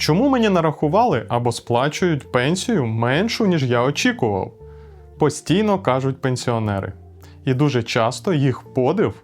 Чому мені нарахували або сплачують пенсію меншу, ніж я очікував? Постійно кажуть пенсіонери. І дуже часто їх подив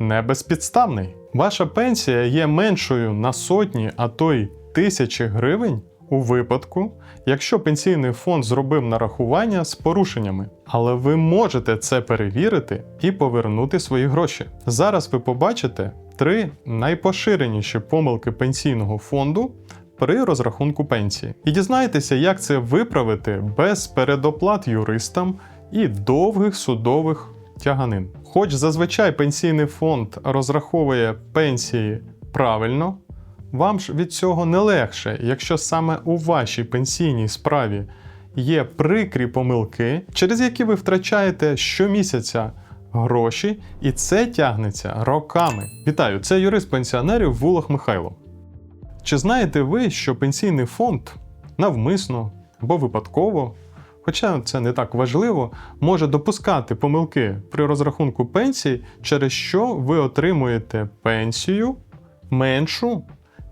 не безпідставний. Ваша пенсія є меншою на сотні, а то й тисячі гривень у випадку, якщо пенсійний фонд зробив нарахування з порушеннями. Але ви можете це перевірити і повернути свої гроші. Зараз ви побачите три найпоширеніші помилки пенсійного фонду при розрахунку пенсії. І дізнаєтеся, як це виправити без передоплат юристам і довгих судових тяганин. Хоч зазвичай пенсійний фонд розраховує пенсії правильно, вам ж від цього не легше, якщо саме у вашій пенсійній справі є прикрі помилки, через які ви втрачаєте щомісяця гроші, і це тягнеться роками. Вітаю, це юрист пенсіонерів Вулах Михайло. Чи знаєте ви, що пенсійний фонд навмисно або випадково, хоча це не так важливо, може допускати помилки при розрахунку пенсії, через що ви отримуєте пенсію меншу,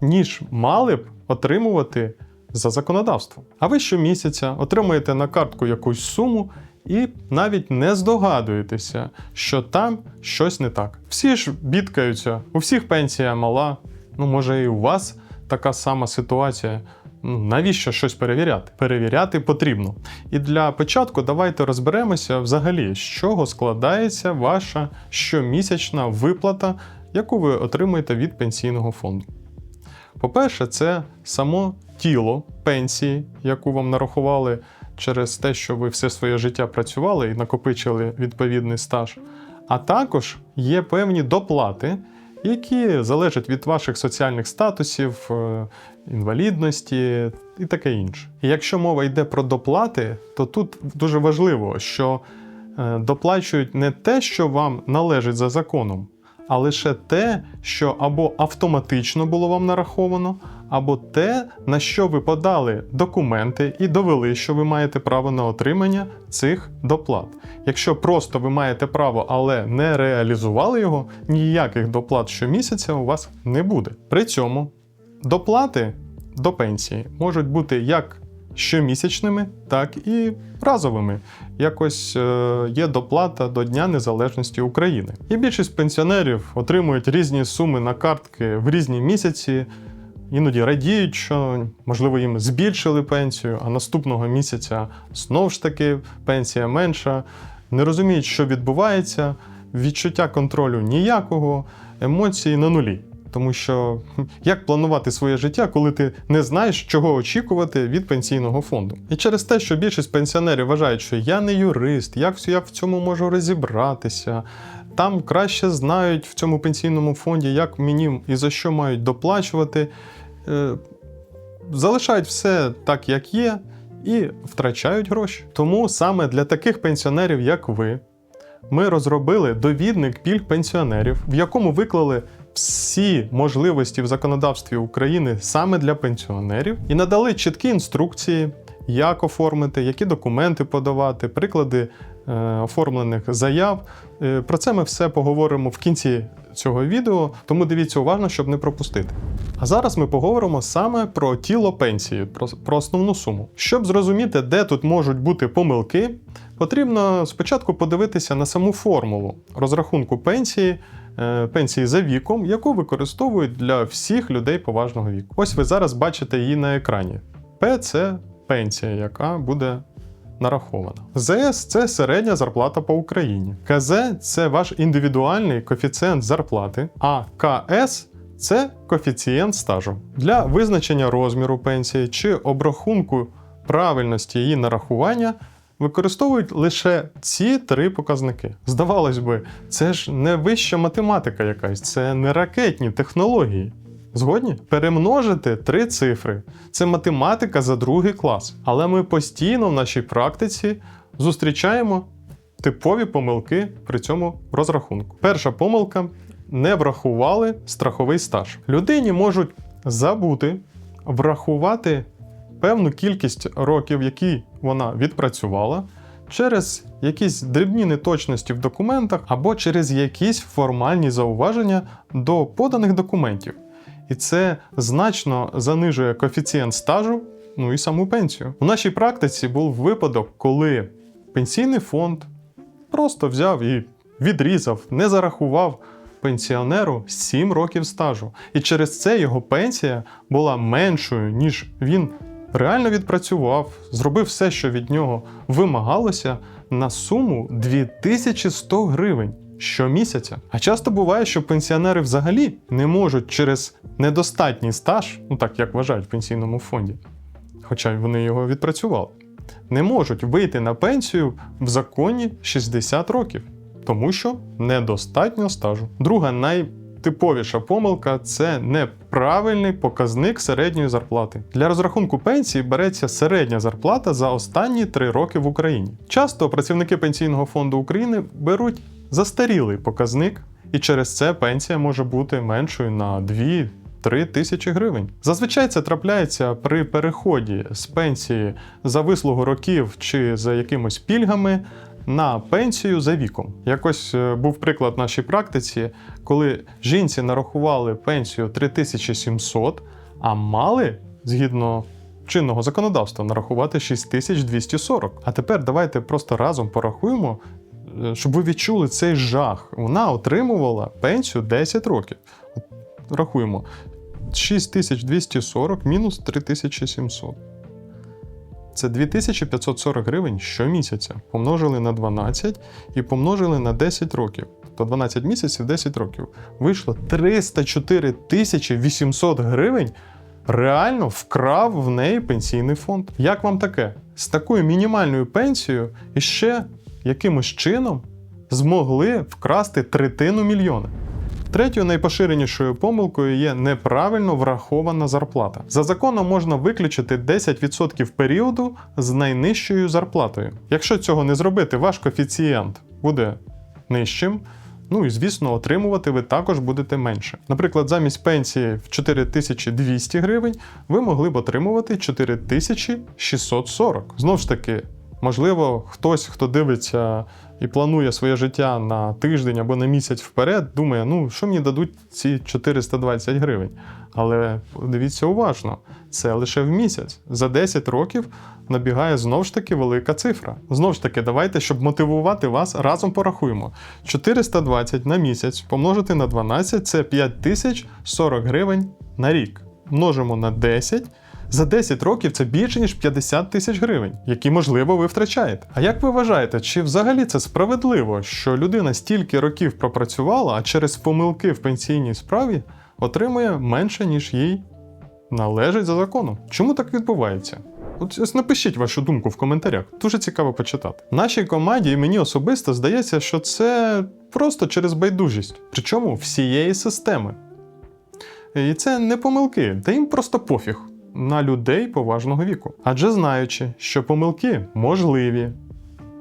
ніж мали б отримувати за законодавством. А ви щомісяця отримуєте на картку якусь суму і навіть не здогадуєтеся, що там щось не так. Всі ж бідкаються, у всіх пенсія мала, ну може і у вас така сама ситуація. Ну, навіщо щось перевіряти? Перевіряти потрібно. І для початку давайте розберемося взагалі, з чого складається ваша щомісячна виплата, яку ви отримуєте від пенсійного фонду. По-перше, це само тіло пенсії, яку вам нарахували через те, що ви все своє життя працювали і накопичили відповідний стаж. А також є певні доплати, які залежать від ваших соціальних статусів, е, інвалідності і таке інше. І якщо мова йде про доплати, то тут дуже важливо, що е, доплачують не те, що вам належить за законом, а лише те, що або автоматично було вам нараховано, або те, на що ви подали документи і довели, що ви маєте право на отримання цих доплат. Якщо просто ви маєте право, але не реалізували його, ніяких доплат щомісяця у вас не буде. При цьому доплати до пенсії можуть бути як щомісячними, так і разовими. Якось е, є доплата до Дня Незалежності України. І більшість пенсіонерів отримують різні суми на картки в різні місяці. Іноді радіють, що можливо їм збільшили пенсію, а наступного місяця знов ж таки пенсія менша. Не розуміють, що відбувається, відчуття контролю ніякого, емоції на нулі. Тому що як планувати своє життя, коли ти не знаєш, чого очікувати від пенсійного фонду? І через те, що більшість пенсіонерів вважають, що я не юрист, як я в цьому можу розібратися, там краще знають в цьому пенсійному фонді, як мені і за що мають доплачувати. Е, залишають все так, як є, і втрачають гроші. Тому саме для таких пенсіонерів, як ви, ми розробили довідник пільг пенсіонерів, в якому виклали всі можливості в законодавстві України саме для пенсіонерів, і надали чіткі інструкції, як оформити, які документи подавати, приклади е, оформлених заяв. Е, про це ми все поговоримо в кінці цього відео, тому дивіться уважно, щоб не пропустити. А зараз ми поговоримо саме про тіло пенсії, про, про основну суму. Щоб зрозуміти, де тут можуть бути помилки, потрібно спочатку подивитися на саму формулу розрахунку пенсії. Е, Пенсії за віком, яку використовують для всіх людей поважного віку. Ось ви зараз бачите її на екрані. П це пенсія, яка буде нарахована. ЗС це середня зарплата по Україні. КЗ це ваш індивідуальний коефіцієнт зарплати, а КС це коефіцієнт стажу. Для визначення розміру пенсії чи обрахунку правильності її нарахування використовують лише ці три показники. Здавалось би, це ж не вища математика якась, це не ракетні технології. Згодні? Перемножити три цифри. Це математика за другий клас. Але ми постійно в нашій практиці зустрічаємо типові помилки при цьому розрахунку. Перша помилка не врахували страховий стаж. Людині можуть забути врахувати певну кількість років, які вона відпрацювала, через якісь дрібні неточності в документах або через якісь формальні зауваження до поданих документів. І це значно занижує коефіцієнт стажу, ну і саму пенсію. У нашій практиці був випадок, коли пенсійний фонд просто взяв і відрізав, не зарахував пенсіонеру 7 років стажу. І через це його пенсія була меншою, ніж він реально відпрацював, зробив все, що від нього вимагалося, на суму 2100 гривень. Щомісяця. А часто буває, що пенсіонери взагалі не можуть через недостатній стаж, ну так як вважають в пенсійному фонді, хоча вони його відпрацювали, не можуть вийти на пенсію в законі 60 років, тому що недостатньо стажу. Друга найтиповіша помилка це неправильний показник середньої зарплати. Для розрахунку пенсії береться середня зарплата за останні 3 роки в Україні. Часто працівники Пенсійного фонду України беруть застарілий показник, і через це пенсія може бути меншою на 2 3 тисячі гривень. Зазвичай це трапляється при переході з пенсії за вислугу років чи за якимось пільгами на пенсію за віком. Якось е, був приклад в нашій практиці, коли жінці нарахували пенсію 3700, а мали згідно. Чинного законодавства нарахувати 6240. А тепер давайте просто разом порахуємо, е, щоб ви відчули цей жах. Вона отримувала пенсію 10 років. Рахуємо. 6240 мінус 3700. Це 2540 гривень щомісяця. Помножили на 12 і помножили на 10 років. То 12 місяців 10 років. Вийшло 304 тисячі 800 гривень. Реально вкрав в неї пенсійний фонд. Як вам таке? З такою мінімальною пенсією і ще якимось чином змогли вкрасти третину мільйона. Третьою найпоширенішою помилкою є неправильно врахована зарплата. За законом можна виключити 10% періоду з найнижчою зарплатою. Якщо цього не зробити, ваш коефіцієнт буде нижчим. Ну і звісно, отримувати ви також будете менше. Наприклад, замість пенсії в 4200 гривень ви могли б отримувати 4640. Знову ж таки, можливо, хтось, хто дивиться і планує своє життя на тиждень або на місяць вперед, думає, ну що мені дадуть ці 420 гривень. Але дивіться уважно, це лише в місяць. За 10 років набігає знов ж таки велика цифра. Знов ж таки, давайте, щоб мотивувати вас, разом порахуємо. 420 на місяць помножити на 12 це 5040 гривень на рік. Множимо на 10. За 10 років це більше ніж 50 тисяч гривень, які, можливо, ви втрачаєте. А як ви вважаєте, чи взагалі це справедливо, що людина стільки років пропрацювала, а через помилки в пенсійній справі отримує менше, ніж їй належить за законом? Чому так відбувається? От ось напишіть вашу думку в коментарях, дуже цікаво почитати. Нашій команді і мені особисто здається, що це просто через байдужість, причому всієї системи. І це не помилки, та їм просто пофіг на людей поважного віку. Адже знаючи, що помилки можливі,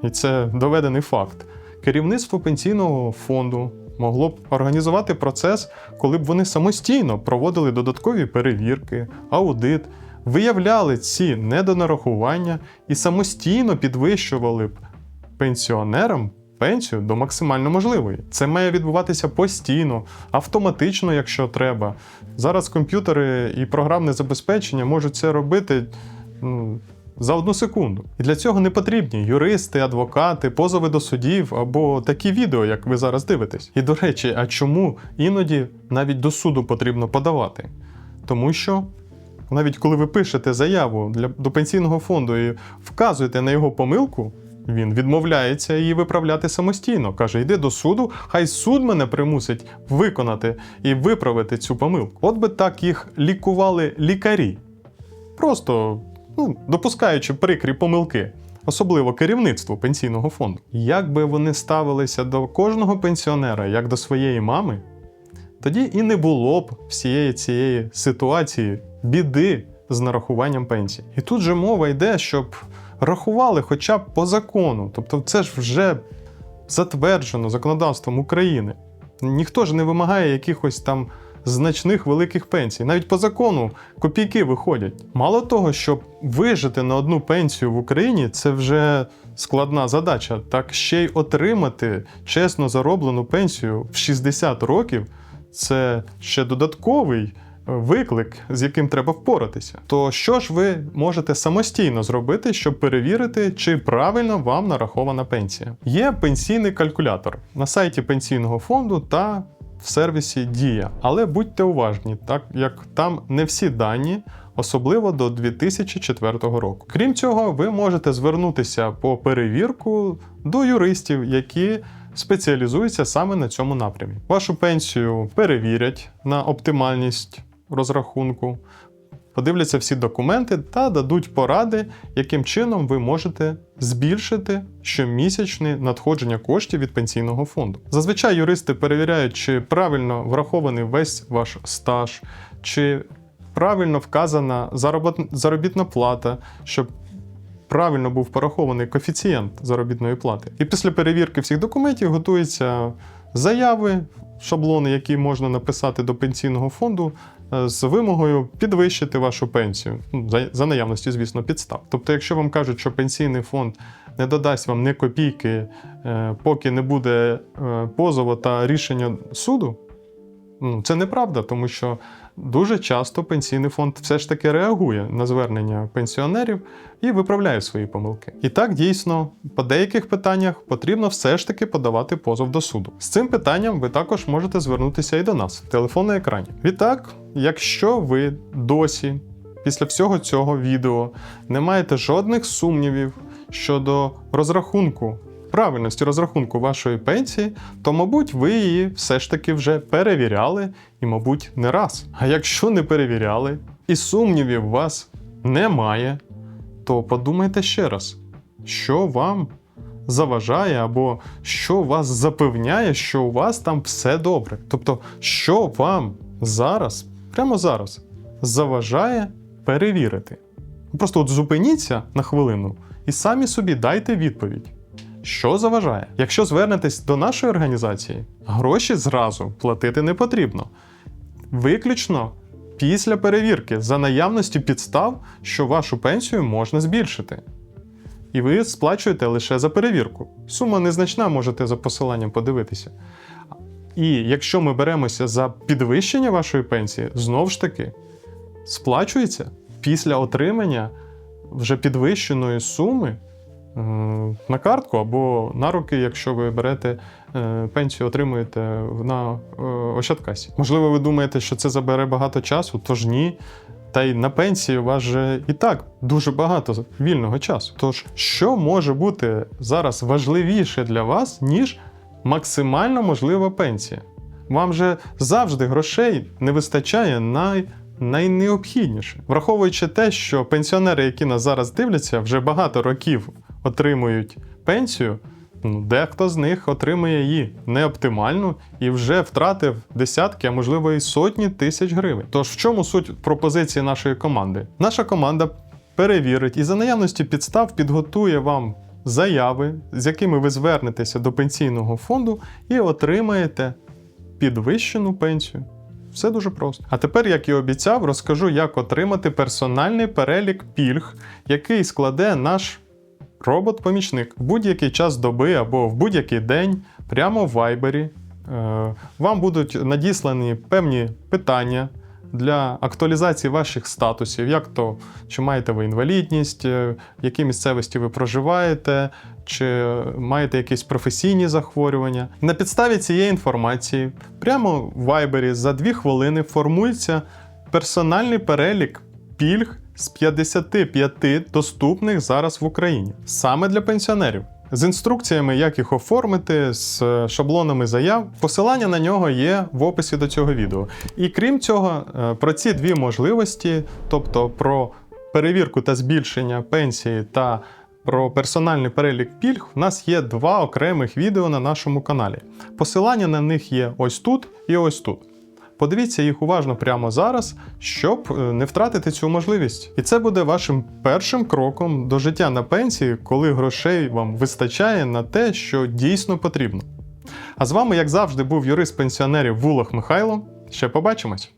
і це доведений факт, керівництво пенсійного фонду могло б організувати процес, коли б вони самостійно проводили додаткові перевірки, аудит, виявляли ці недонарахування і самостійно підвищували б пенсіонерам пенсію до максимально можливої. Це має відбуватися постійно, автоматично, якщо треба. Зараз комп'ютери і програмне забезпечення можуть це робити. ну, За одну секунду. І для цього не потрібні юристи, адвокати, позови до судів або такі відео, як ви зараз дивитесь. І до речі, а чому іноді навіть до суду потрібно подавати? Тому що навіть коли ви пишете заяву для, до пенсійного фонду і вказуєте на його помилку, він відмовляється її виправляти самостійно. Каже: йди до суду, хай суд мене примусить виконати і виправити цю помилку. От би так їх лікували лікарі. Просто ну, допускаючи прикрі помилки, особливо керівництву пенсійного фонду. Як би вони ставилися до кожного пенсіонера, як до своєї мами, тоді і не було б всієї цієї ситуації, біди з нарахуванням пенсії. І тут же мова йде, щоб рахували хоча б по закону. Тобто, це ж вже затверджено законодавством України. Ніхто ж не вимагає якихось там значних великих пенсій. Навіть по закону копійки виходять. Мало того, щоб вижити на одну пенсію в Україні, це вже складна задача. Так ще й отримати чесно зароблену пенсію в 60 років це ще додатковий виклик, з яким треба впоратися. То що ж ви можете самостійно зробити, щоб перевірити, чи правильно вам нарахована пенсія? Є пенсійний калькулятор на сайті пенсійного фонду та в сервісі Дія. Але будьте уважні, так як там не всі дані. Особливо до 2004 року. Крім цього, ви можете звернутися по перевірку до юристів, які спеціалізуються саме на цьому напрямі. Вашу пенсію перевірять на оптимальність розрахунку, подивляться всі документи та дадуть поради, яким чином ви можете збільшити щомісячне надходження коштів від пенсійного фонду. Зазвичай юристи перевіряють, чи правильно врахований весь ваш стаж, чи правильно вказана заробітна плата, щоб правильно був порахований коефіцієнт заробітної плати. І після перевірки всіх документів готуються заяви, шаблони, які можна написати до пенсійного фонду е, з вимогою підвищити вашу пенсію Ну, за, наявності, звісно, підстав. Тобто, якщо вам кажуть, що пенсійний фонд не додасть вам ні копійки, е, поки не буде е, позову та рішення суду, ну, це неправда, тому що дуже часто пенсійний фонд все ж таки реагує на звернення пенсіонерів і виправляє свої помилки. І так дійсно по деяких питаннях потрібно все ж таки подавати позов до суду. З цим питанням ви також можете звернутися і до нас. Телефон на екрані. Відтак, якщо ви досі після всього цього відео не маєте жодних сумнівів щодо розрахунку. Правильності розрахунку вашої пенсії, то, мабуть, ви її все ж таки вже перевіряли і, мабуть, не раз. А якщо не перевіряли і сумнівів у вас немає, то подумайте ще раз, що вам заважає або що вас запевняє, що у вас там все добре. Тобто, що вам зараз, прямо зараз, заважає перевірити. Просто от зупиніться на хвилину і самі собі дайте відповідь. Що заважає? Якщо звернетесь до нашої організації, гроші зразу платити не потрібно. Виключно після перевірки за наявності підстав, що вашу пенсію можна збільшити. І ви сплачуєте лише за перевірку. Сума незначна, можете за посиланням подивитися. І якщо ми беремося за підвищення вашої пенсії, знову ж таки, сплачується після отримання вже підвищеної суми на картку або на руки, якщо ви берете е, пенсію, отримуєте на е, Ощадкасі. Можливо, ви думаєте, що це забере багато часу, тож ні. Та й на пенсії у вас же і так дуже багато вільного часу. Тож, що може бути зараз важливіше для вас, ніж максимально можлива пенсія? Вам же завжди грошей не вистачає на найнеобхідніше. Враховуючи те, що пенсіонери, які нас зараз дивляться, вже багато років отримують пенсію. ну, Дехто з них отримує її неоптимальну і вже втратив десятки, а можливо і сотні тисяч гривень. Тож в чому суть пропозиції нашої команди? Наша команда перевірить і за наявності підстав підготує вам заяви, з якими ви звернетеся до пенсійного фонду і отримаєте підвищену пенсію. Все дуже просто. А тепер, як і обіцяв, розкажу, як отримати персональний перелік пільг, який складе наш робот-помічник в будь-який час доби або в будь-який день, прямо в вайбері. Е, Вам будуть надіслані певні питання для актуалізації ваших статусів, як то чи маєте ви інвалідність, е, в якій місцевості ви проживаєте, чи маєте якісь професійні захворювання. На підставі цієї інформації прямо в вайбері за 2 хвилини формується персональний перелік пільг з 55 доступних зараз в Україні саме для пенсіонерів. З інструкціями, як їх оформити, з шаблонами заяв. Посилання на нього є в описі до цього відео. І крім цього, е, про ці дві можливості, тобто про перевірку та збільшення пенсії та про персональний перелік пільг, у нас є два окремих відео на нашому каналі. Посилання на них є ось тут і ось тут. Подивіться їх уважно прямо зараз, щоб е, не втратити цю можливість. І це буде вашим першим кроком до життя на пенсії, коли грошей вам вистачає на те, що дійсно потрібно. А з вами, як завжди, був юрист пенсіонерів Вулах Михайло. Ще побачимось!